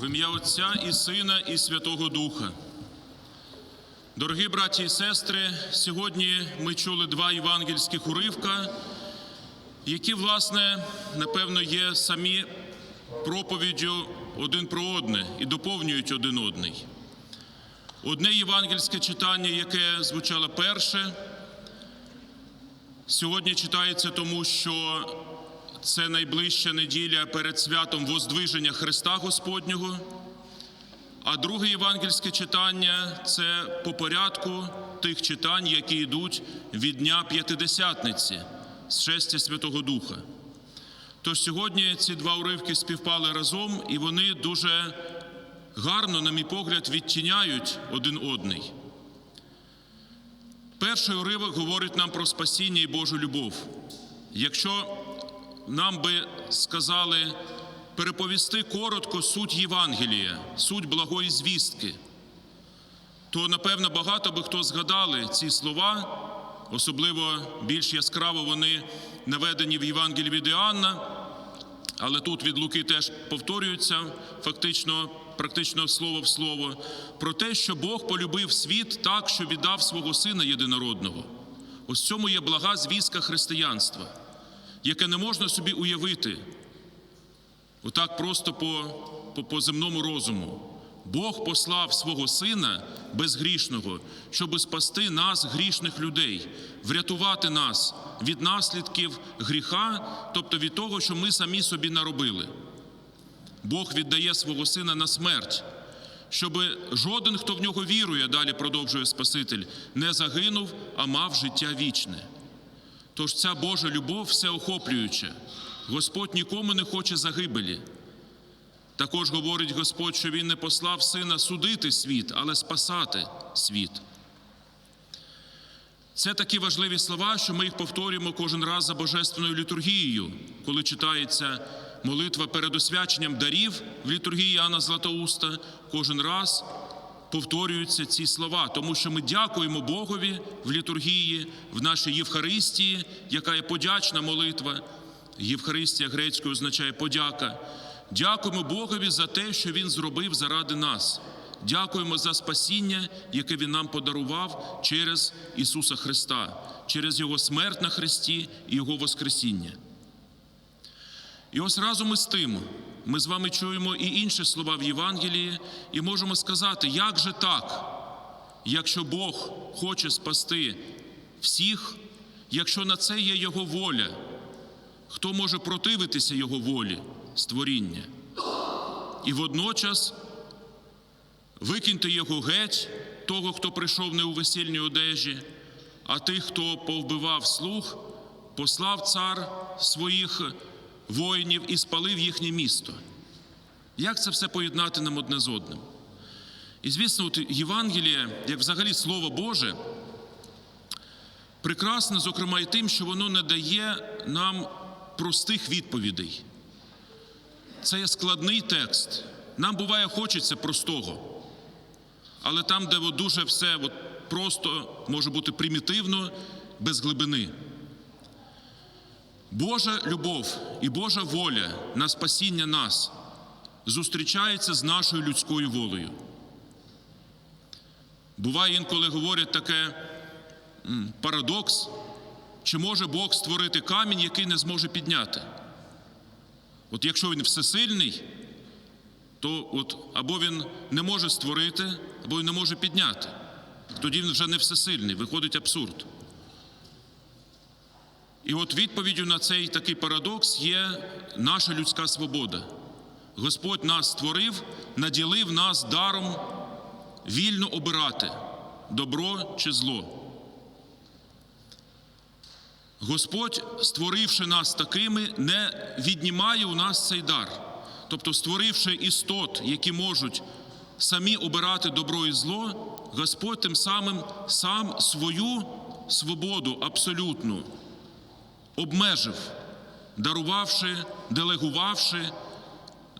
В ім'я Отця і Сина, і Святого Духа. Дорогі браті і сестри, сьогодні ми чули два євангельських уривка, які, власне, напевно, є самі проповіддю один про одне і доповнюють один одний. Одне євангельське читання, яке звучало перше, сьогодні читається тому, що це найближча неділя перед святом Воздвиження Христа Господнього. А друге євангельське читання це по порядку тих читань, які йдуть від Дня П'ятидесятниці з шестя Святого Духа. Тож сьогодні ці два уривки співпали разом, і вони дуже гарно, на мій погляд, відтіняють один одний. Перший уривок говорить нам про спасіння і Божу любов. Якщо нам би сказали переповісти коротко суть Євангелія, суть благої звістки, то напевно багато би хто згадали ці слова, особливо більш яскраво вони наведені в Євангелії від Іоанна, але тут від Луки теж повторюються фактично, практично слово в слово, про те, що Бог полюбив світ так, що віддав свого Сина єдинородного. Ось цьому є блага звістка християнства, яке не можна собі уявити. Отак просто по, по, по земному розуму. Бог послав свого Сина безгрішного, щоб спасти нас, грішних людей, врятувати нас від наслідків гріха, тобто від того, що ми самі собі наробили. Бог віддає свого Сина на смерть, щоб жоден, хто в нього вірує, далі продовжує Спаситель, не загинув, а мав життя вічне. Тож ця Божа любов всеохоплююча. Господь нікому не хоче загибелі. Також говорить Господь, що Він не послав сина судити світ, але спасати світ. Це такі важливі слова, що ми їх повторюємо кожен раз за божественною літургією, коли читається молитва перед освяченням дарів в літургії Іоанна Златоуста, кожен раз повторюються ці слова, тому що ми дякуємо Богові в літургії, в нашій Євхаристії, яка є подячна молитва. Євхаристія грецькою означає подяка. Дякуємо Богові за те, що Він зробив заради нас. Дякуємо за спасіння, яке Він нам подарував через Ісуса Христа, через Його смерть на Христі і Його Воскресіння. І ось разом із тим ми з вами чуємо і інші слова в Євангелії, і можемо сказати, як же так, якщо Бог хоче спасти всіх, якщо на це є Його воля. Хто може противитися Його волі створіння? І водночас викиньте його геть, того, хто прийшов не у весільній одежі, а тих, хто повбивав слух, послав цар своїх воїнів і спалив їхнє місто. Як це все поєднати нам одне з одним? І звісно, от Євангеліє, як взагалі Слово Боже, прекрасне, зокрема, і тим, що воно не дає нам простих відповідей. Це є складний текст. Нам буває хочеться простого. Але там, де дуже все от просто може бути примітивно, без глибини. Божа любов і Божа воля на спасіння нас зустрічається з нашою людською волею. Буває інколи говорять таке парадокс. Чи може Бог створити камінь, який не зможе підняти? От якщо він всесильний, то от або він не може створити, або він не може підняти. Тоді він вже не всесильний, виходить абсурд. І от відповіддю на цей такий парадокс є наша людська свобода. Господь нас створив, наділив нас даром вільно обирати добро чи зло. Господь, створивши нас такими, не віднімає у нас цей дар. Тобто, створивши істот, які можуть самі обирати добро і зло, Господь тим самим сам свою свободу абсолютну обмежив, дарувавши, делегувавши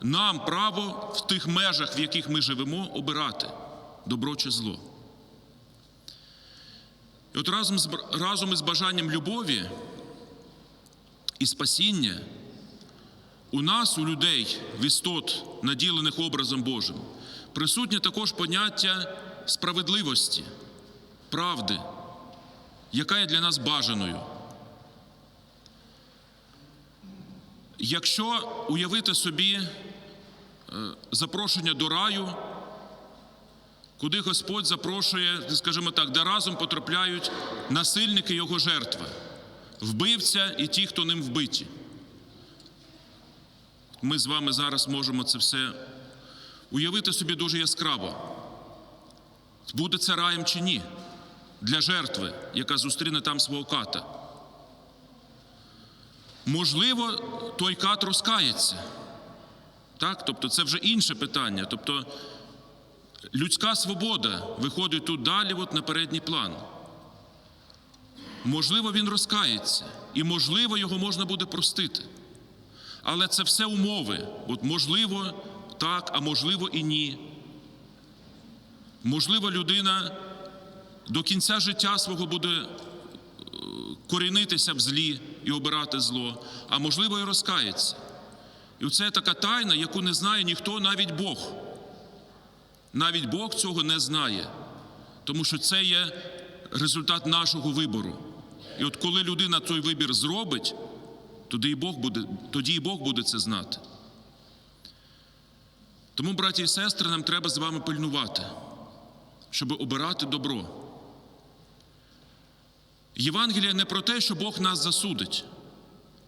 нам право в тих межах, в яких ми живемо, обирати добро чи зло. І от разом з, разом із бажанням любові і спасіння у нас, у людей, в істот, наділених образом Божим, присутнє також поняття справедливості, правди, яка є для нас бажаною. Якщо уявити собі е, запрошення до раю, куди Господь запрошує, скажімо так, де разом потрапляють насильники його жертви, вбивця і ті, хто ним вбиті. Ми з вами зараз можемо це все уявити собі дуже яскраво. Буде це раєм чи ні для жертви, яка зустріне там свого ката. Можливо, той кат розкається. Так? Тобто це вже інше питання. Тобто людська свобода виходить тут далі, от на передній план. Можливо, він розкається, і можливо, його можна буде простити. Але це все умови. От можливо, так, а можливо і ні. Можливо, людина до кінця життя свого буде е, корінитися в злі і обирати зло, а можливо, і розкається. І це така тайна, яку не знає ніхто, навіть Бог. Навіть Бог цього не знає, тому що це є результат нашого вибору. І от коли людина той вибір зробить, тоді і Бог буде, тоді і Бог буде це знати. Тому, браті і сестри, нам треба з вами пильнувати, щоб обирати добро. Євангелія не про те, що Бог нас засудить.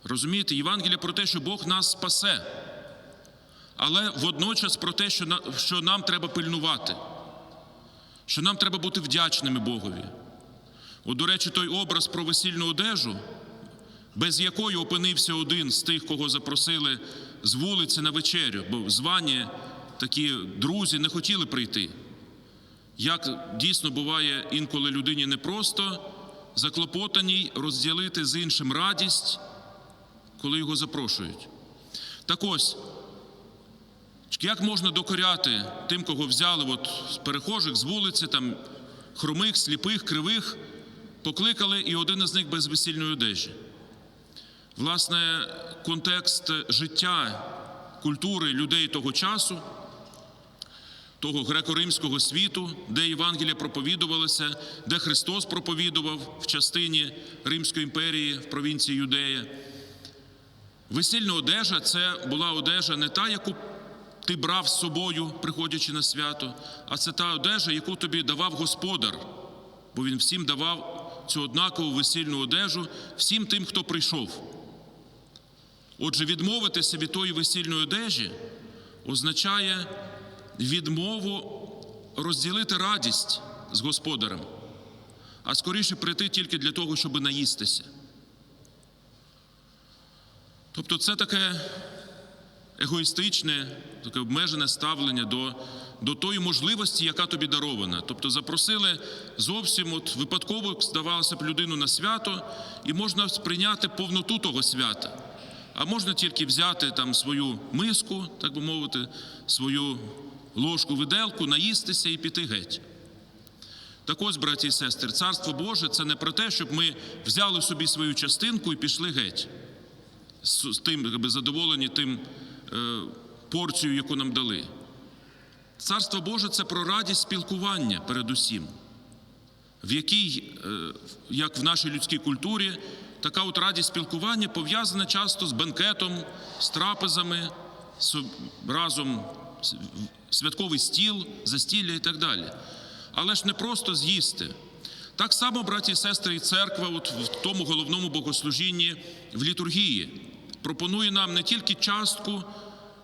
Розумієте, Євангелія про те, що Бог нас спасе, але водночас про те, що, на, що нам треба пильнувати, що нам треба бути вдячними Богові. От, до речі, той образ про весільну одежу, без якої опинився один з тих, кого запросили з вулиці на вечерю, бо звані такі друзі не хотіли прийти. Як дійсно буває інколи людині непросто заклопотаній розділити з іншим радість, коли його запрошують. Так ось, як можна докоряти тим, кого взяли от з перехожих з вулиці, там хромих, сліпих, кривих, покликали, і один із них без весільної одежі. Власне, контекст життя, культури людей того часу, того греко-римського світу, де Євангелія проповідувалося, де Христос проповідував в частині Римської імперії в провінції Юдея. Весільна одежа це була одежа не та, яку ти брав з собою, приходячи на свято, а це та одежа, яку тобі давав господар, бо він всім давав цю однакову весільну одежу, всім тим, хто прийшов. Отже, відмовитися від тої весільної одежі означає відмову розділити радість з господарем, а скоріше прийти тільки для того, щоб наїстися. Тобто це таке егоїстичне, таке обмежене ставлення до, до тої можливості, яка тобі дарована. Тобто запросили зовсім от випадково, здавалося б, людину на свято, і можна сприйняти повноту того свята. А можна тільки взяти там свою миску, так би мовити, свою ложку виделку, наїстися і піти геть. Так ось, браті і сестри, Царство Боже це не про те, щоб ми взяли собі свою частинку і пішли геть з тим, задоволені тим е, порцією, яку нам дали. Царство Боже це про радість спілкування передусім, в якій, е, як в нашій людській культурі, така от радість спілкування пов'язана часто з бенкетом, з трапезами, з, разом святковий стіл, застілля і так далі. Але ж не просто з'їсти. Так само, браті і сестри, і церква, от в тому головному богослужінні в літургії, пропонує нам не тільки частку,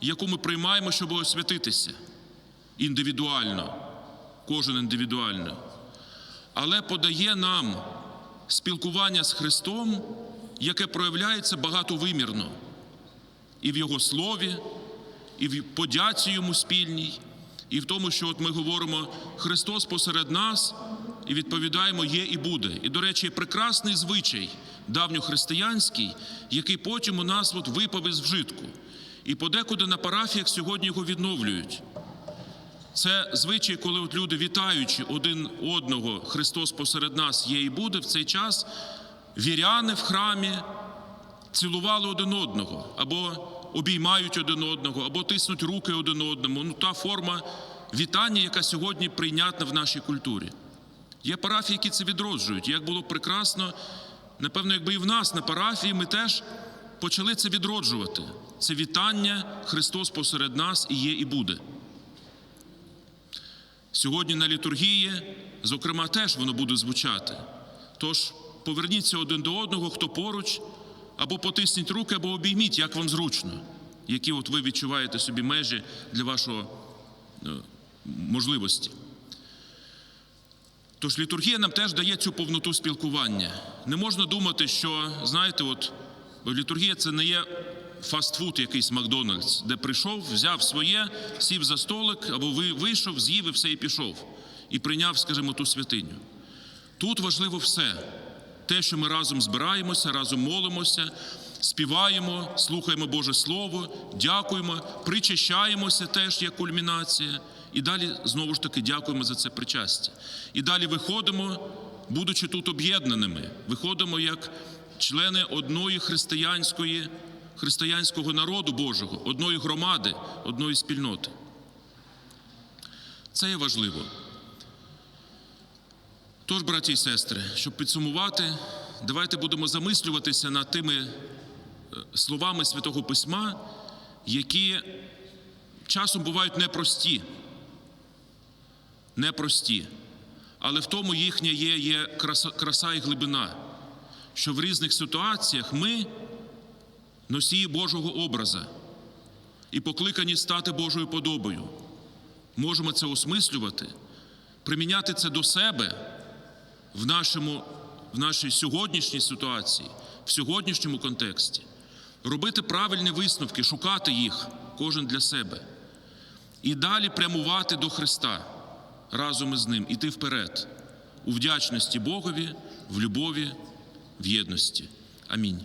яку ми приймаємо, щоб освятитися індивідуально, кожен індивідуально, але подає нам спілкування з Христом, яке проявляється багатовимірно і в Його слові, і в подяці йому спільній, і в тому, що от ми говоримо Христос посеред нас, і відповідаємо є і буде. І, до речі, прекрасний звичай давньохристиянський, який потім у нас от випав із вжитку. І подекуди на парафіях сьогодні його відновлюють. Це звичай, коли от люди, вітаючи один одного, Христос посеред нас є і буде в цей час, віряни в храмі цілували один одного або обіймають один одного або тиснуть руки один одному. Ну, та форма вітання, яка сьогодні прийнятна в нашій культурі. Є парафії, які це відроджують. Як було прекрасно, напевно, якби і в нас на парафії ми теж почали це відроджувати. Це вітання Христос посеред нас і є, і буде. Сьогодні на літургії, зокрема, теж воно буде звучати. Тож поверніться один до одного, хто поруч, або потисніть руки, або обійміть, як вам зручно, які от ви відчуваєте собі межі для вашого е, можливості. Тож літургія нам теж дає цю повноту спілкування. Не можна думати, що, знаєте, от літургія це не є фастфуд якийсь Макдональдс, де прийшов, взяв своє, сів за столик, або ви вийшов, з'їв і все і пішов, і прийняв, скажімо, ту святиню. Тут важливо все. Те, що ми разом збираємося, разом молимося, співаємо, слухаємо Боже Слово, дякуємо, причащаємося теж як кульмінація. І далі знову ж таки дякуємо за це причастя. І далі виходимо, будучи тут об'єднаними, виходимо як члени одної християнської, християнського народу Божого, одної громади, одної спільноти. Це є важливо. Тож, браті і сестри, щоб підсумувати, давайте будемо замислюватися над тими е, словами Святого Письма, які часом бувають непрості. Непрості. Але в тому їхня є, є краса, краса і глибина, що в різних ситуаціях ми носії Божого образа і покликані стати Божою подобою. Можемо це осмислювати, приміняти це до себе в, нашому, в нашій сьогоднішній ситуації, в сьогоднішньому контексті, робити правильні висновки, шукати їх кожен для себе і далі прямувати до Христа разом із Ним, іти вперед у вдячності Богові, в любові, в єдності. Амінь.